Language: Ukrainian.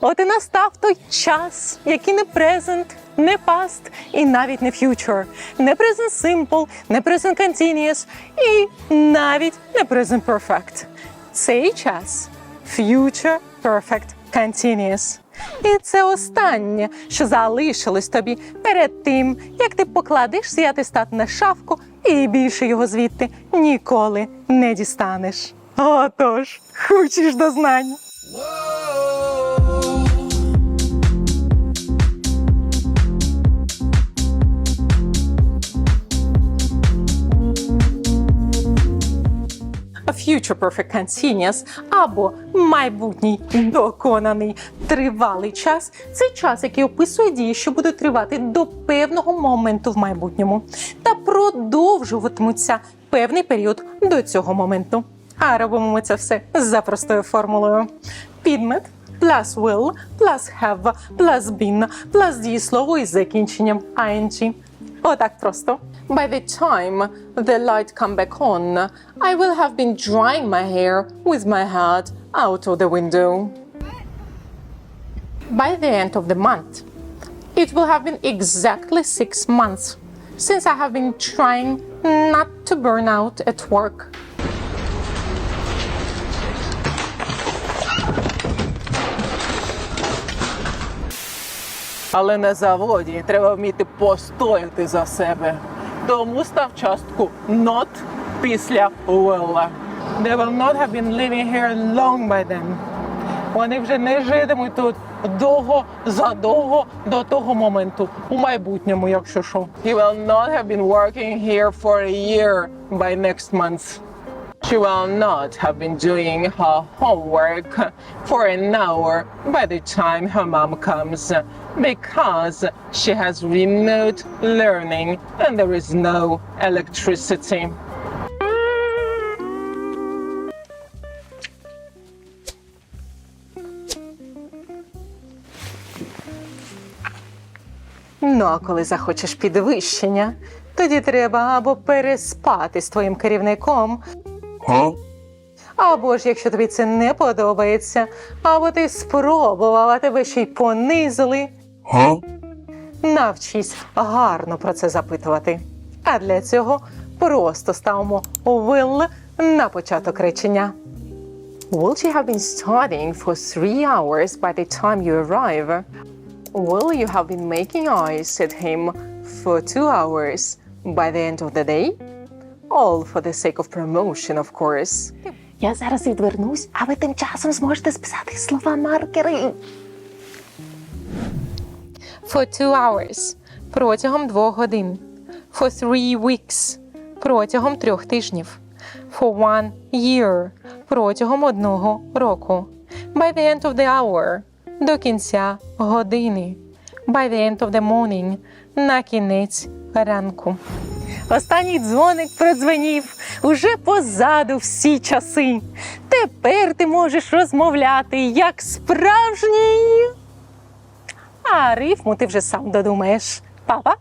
От і настав той час, який не present, не past і навіть не future, не present simple, не present continuous і навіть не present perfect. Цей час future perfect continuous. І це останнє, що залишилось тобі перед тим, як ти покладеш свій атестат на шафку і більше його звідти ніколи не дістанеш. Отож, хочеш до знань. Future Perfect Continuous або майбутній доконаний тривалий час це час, який описує дії, що будуть тривати до певного моменту в майбутньому та продовжуватимуться певний період до цього моменту. А робимо ми це все за простою формулою. Підмет plus will plus have plus been plus дієслово із закінченням ing. Отак просто. By the time the light come back on, I will have been drying my hair with my head out of the window. By the end of the month, it will have been exactly six months since I have been trying not to burn out at work. Але на заводі треба вміти постояти за себе. Тому став частку not після will. They will not have been living here long by then. Вони вже не житимуть тут довго задовго до того моменту у майбутньому, якщо що. He will not have been working here for a year by next month. She will not have been doing her homework for an hour by the time her mom comes because she has remote learning and there is no electricity. Ну, а коли захочеш підвищення, тоді треба або переспати з твоїм керівником, або ж, якщо тобі це не подобається, або ти спробував, а тебе ще й понизили. Навчись гарно про це запитувати. А для цього просто ставимо will на початок речення. Will she have been studying for three hours by the time you arrive? Will you have been making eyes at him for two hours by the end of the day? All for the sake of promotion, of course. Я зараз відвернусь, а ви тим часом зможете списати слова маркери. For two hours – протягом двох годин. For three weeks – протягом трьох тижнів. For one year – протягом одного року. By the end of the hour – до кінця години. By the end of the morning – на кінець ранку. Останній дзвоник продзвенів уже позаду всі часи. Тепер ти можеш розмовляти як справжній. А рифму ти вже сам додумаєш. Папа?